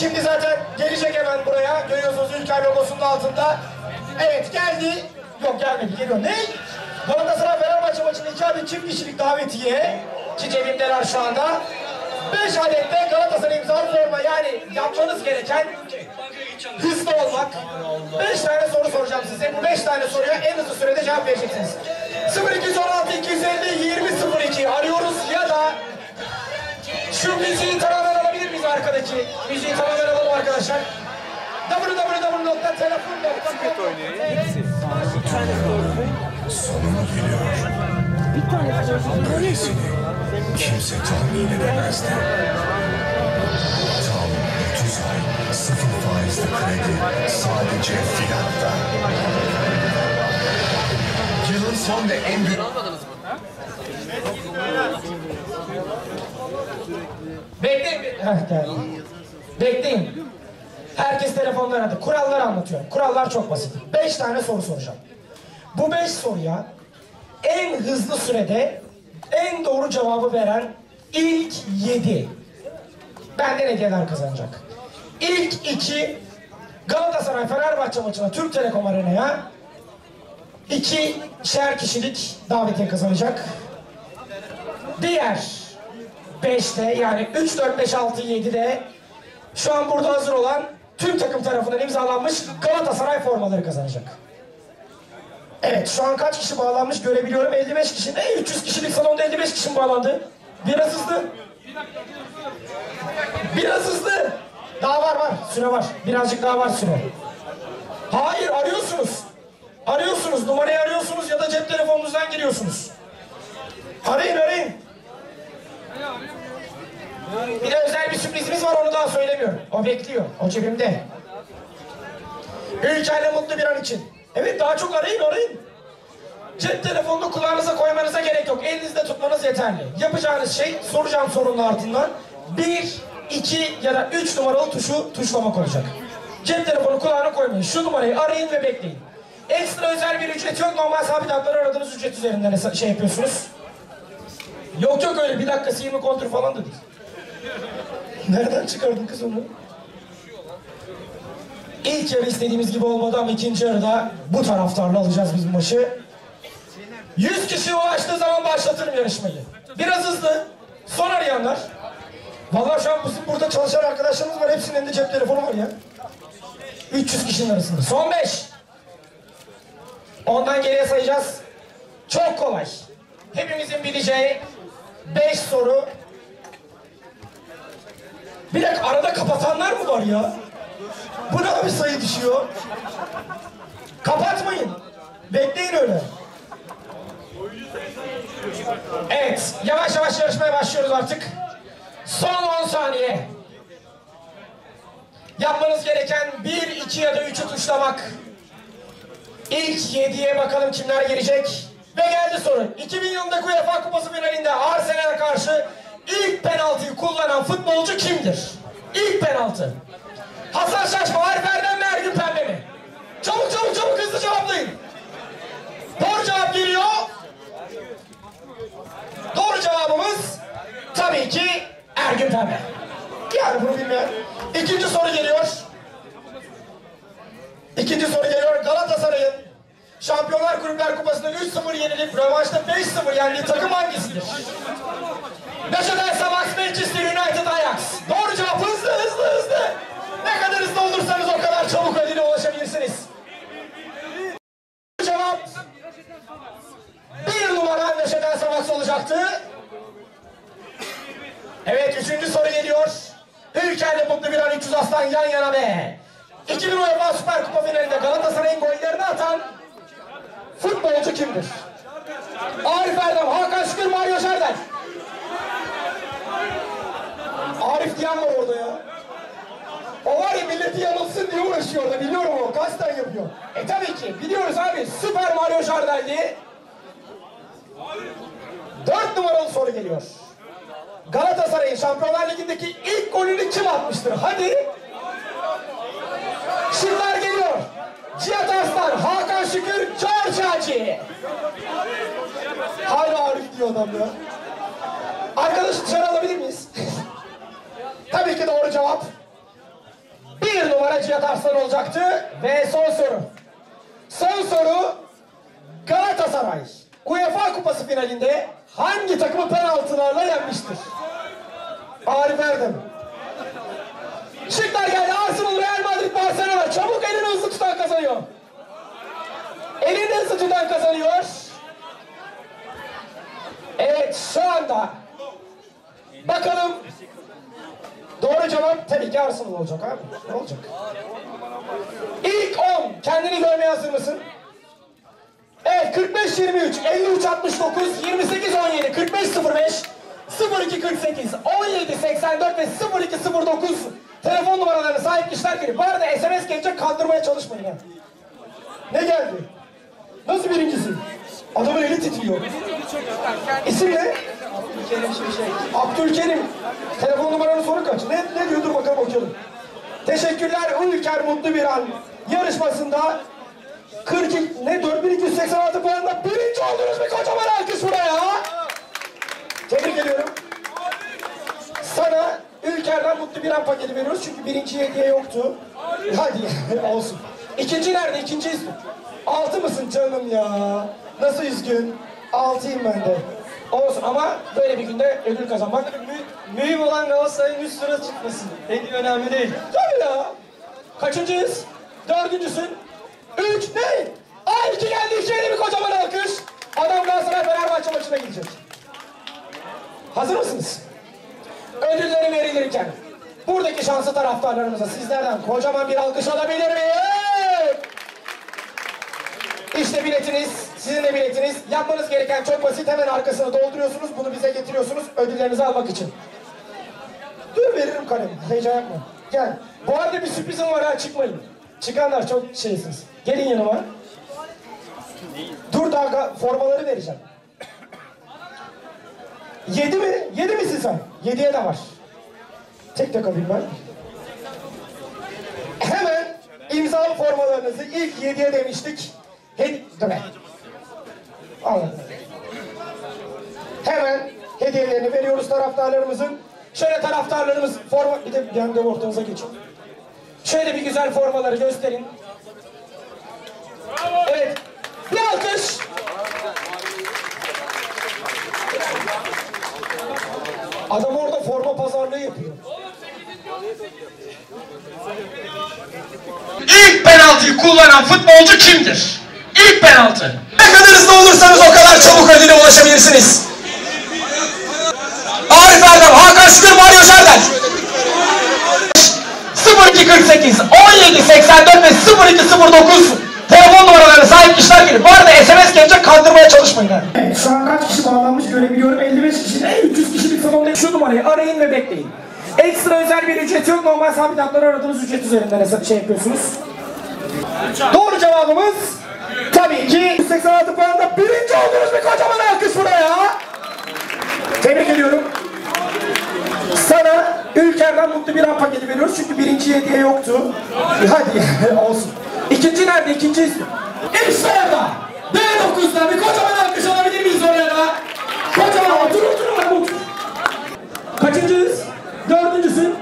Şimdi zaten gelecek hemen buraya. Görüyorsunuz Ülker logosunun altında. Evet geldi. Yok gelmedi geliyor. Ne? Galatasaray Fenerbahçe maçının iki adet çift kişilik davetiye. Ki cebimdeler şu anda. Beş adet de Galatasaray imzalı forma yani yapmanız gereken hızlı olmak. Beş tane soru soracağım size. Bu beş tane soruya en hızlı sürede cevap vereceksiniz. 0216 250 2002 arıyoruz ya da şu müziği tamamen arkadaki? Müziği tamamen alalım arkadaşlar. www.telefon.com Sonunu biliyor. Böylesini kimse tahmin edemezdi. Tam 30 ay sıfır faizli kredi sadece fiyatta. Yılın son ve en büyük... Bekleyin. bir- Bekleyin. Herkes telefonlar aradı. Kuralları anlatıyorum. Kurallar çok basit. Beş tane soru soracağım. Bu beş soruya en hızlı sürede en doğru cevabı veren ilk yedi benden hediyeler kazanacak. İlk iki Galatasaray Fenerbahçe maçına Türk Telekom Arena'ya iki şer kişilik davetiye kazanacak. Diğer 5'te yani 3, 4, 5, 6, 7'de şu an burada hazır olan tüm takım tarafından imzalanmış Galatasaray formaları kazanacak. Evet şu an kaç kişi bağlanmış görebiliyorum. 55 kişi. Ne 300 kişilik salonda 55 kişi bağlandı? Biraz hızlı. Biraz hızlı. Daha var var. Süre var. Birazcık daha var süre. Hayır arıyorsunuz. Arıyorsunuz. Numarayı arıyorsunuz ya da cep telefonunuzdan giriyorsunuz. Arayın arayın. Bir de özel bir sürprizimiz var onu daha söylemiyorum. O bekliyor. O cebimde. Ülkeyle mutlu bir an için. Evet daha çok arayın arayın. Cep telefonunu kulağınıza koymanıza gerek yok. Elinizde tutmanız yeterli. Yapacağınız şey soracağım sorunun ardından bir, iki ya da üç numaralı tuşu tuşlamak olacak. Cep telefonu kulağına koymayın. Şu numarayı arayın ve bekleyin. Ekstra özel bir ücret yok. Normal sabit hatları aradığınız ücret üzerinden şey yapıyorsunuz. Yok yok öyle bir dakikası 20 kontrol falan da değil. Nereden çıkardın kız onu? İlk yarı istediğimiz gibi olmadı ama ikinci yarıda bu taraftarla alacağız biz maçı. 100 kişi ulaştığı zaman başlatırım yarışmayı. Biraz hızlı. Son arayanlar. Vallahi şu an bizim burada çalışan arkadaşlarımız var. Hepsinin elinde cep telefonu var ya. 300 kişinin arasında. Son 5. Ondan geriye sayacağız. Çok kolay. Hepimizin bileceği 5 soru. Bir dakika arada kapatanlar mı var ya? Bu ne bir sayı düşüyor? Kapatmayın. Bekleyin öyle. Evet, yavaş yavaş yarışmaya başlıyoruz artık. Son 10 saniye. Yapmanız gereken 1, 2 ya da 3'ü tuşlamak. İlk 7'ye bakalım kimler gelecek. Ve geldi soru. 2000 yılındaki UEFA Kupası finalinde Arsenal'e karşı ilk penaltıyı kullanan futbolcu kimdir? İlk penaltı. Hasan Şaşma, Arif Erdem mi, Ergün Pembe mi? Çabuk çabuk çabuk hızlı cevaplayın. Doğru cevap geliyor. Doğru cevabımız tabii ki Ergün Pembe. Yani bunu bilmeyen. İkinci soru geliyor. İkinci soru geliyor. Galatasaray'ın Şampiyonlar Kulüpler Kupası'nda 3-0 yenilip rövanşta 5-0 yendiği takım hangisidir? Beşiktaş, Samax, Manchester United, Ajax. Doğru cevap hızlı hızlı hızlı. Ne kadar hızlı olursanız o kadar çabuk ödüle ulaşabilirsiniz. Cevap bir numara Neşeden Samax olacaktı. Evet üçüncü soru geliyor. Ülker'le Mutlu bir an 300 aslan yan yana be. 2000 UEFA Süper Kupa finalinde Galatasaray'ın gollerini atan futbolcu kimdir? Arif Erdem, Hakan Şükür, Mario Şerden. Arif diyen var orada ya. O var ya milleti yanılsın diye uğraşıyor orada biliyorum o kasten yapıyor. E tabii ki biliyoruz abi Süper Mario Jardel'di. Dört numaralı soru geliyor. Galatasaray'ın Şampiyonlar Ligi'ndeki ilk golünü kim atmıştır? Hadi. Şıklar geliyor. Cihat Arslan, Hakan Şükür, Hacı. Hala Arif diyor adam ya. Arkadaşı dışarı alabilir miyiz? Tabii ki doğru cevap. Cihat Arslan olacaktı. Ve son soru. Son soru Galatasaray UEFA Kupası finalinde hangi takımı penaltılarla yenmiştir? Arif Erdem. Şıklar geldi. Arsenal, Real Madrid, Barcelona. Çabuk elini hızlı tutan kazanıyor. Tutan kazanıyor. Evet şu anda bakalım doğru cevap tabii ki Arsenal olacak abi. Ne olacak? İlk 10. Kendini görmeye hazır mısın? Evet 45 23 53 69 28 17 45 05 02 48 17 84 ve 02 09 telefon numaralarına sahip kişiler geliyor. Bu arada SMS gelecek kandırmaya çalışmayın ha. Ne geldi? Nasıl birincisi? Adamın eli titriyor. İsim ne? Abdülkerim Şimşek. Abdülkerim. Telefon numaranın sonu kaç? Ne, ne diyor? Dur bakalım okuyalım. Teşekkürler Ülker Mutlu Bir An yarışmasında 42 ne 4286 puanla birinci oldunuz bir kocaman alkış buraya. Tebrik ediyorum. Sana Ülker'den mutlu bir an paketi veriyoruz çünkü birinci hediye yoktu. Hadi olsun. İkinci nerede? İkinci ismi. Altı mısın canım ya? Nasıl üzgün? Altıyım ben de. Olsun ama böyle bir günde ödül kazanmak Mühim olan Galatasaray'ın üst sıra çıkması. En önemli değil. Tabii ya. Kaçıncıyız? Dördüncüsün. Üç ne? Ay iki geldi yedi bir kocaman alkış. Adam Galatasaray Fenerbahçe maçına gidecek. Hazır mısınız? Ödülleri verilirken buradaki şanslı taraftarlarımıza sizlerden kocaman bir alkış alabilir miyim? İşte biletiniz, sizin de biletiniz. Yapmanız gereken çok basit. Hemen arkasını dolduruyorsunuz. Bunu bize getiriyorsunuz ödüllerinizi almak için. Dur veririm kalemi. Heyecan yapma. Gel. Bu arada bir sürprizim var ha çıkmayın. Çıkanlar çok şeysiniz. Gelin yanıma. Dur daha formaları vereceğim. Yedi mi? Yedi misin sen? Yediye de var. Tek tek alayım ben. Hemen imzalı formalarınızı ilk yediye demiştik. Be. Al. Hemen hediyelerini veriyoruz taraftarlarımızın. Şöyle taraftarlarımız forma... Bir de anda ortanıza geçin. Şöyle bir güzel formaları gösterin. Evet. Bir alkış. Adam orada forma pazarlığı yapıyor. İlk penaltıyı kullanan futbolcu kimdir? İlk penaltı. Ne kadar hızlı olursanız o kadar çabuk ödüle ulaşabilirsiniz. Arif Erdem, Hakan Şükür, Mario Serdar. 0248 17 84 ve 0209 telefon numaralarına sahip kişiler gelir. Bu arada SMS gelecek kandırmaya çalışmayın. ha. Evet, şu an kaç kişi bağlanmış görebiliyorum. 55 kişi, ne 300 kişilik salonda şu numarayı arayın ve bekleyin. Ekstra özel bir ücret yok. Normal sabit hatları aradığınız ücret üzerinden hesap şey yapıyorsunuz. Doğru cevabımız tabii ki 186 puanda birinci oldunuz bir kocaman alkış buraya. Tebrik ediyorum. Sana Ülker'den mutlu bir an paketi veriyoruz çünkü birinci hediye yoktu. Hadi olsun. İkinci nerede? İkinci ismi. İşte orada. D9'da bir kocaman alkış alabilir miyiz oraya da? Kocaman otur otur otur. Kaçıncıyız? Dördüncüsün.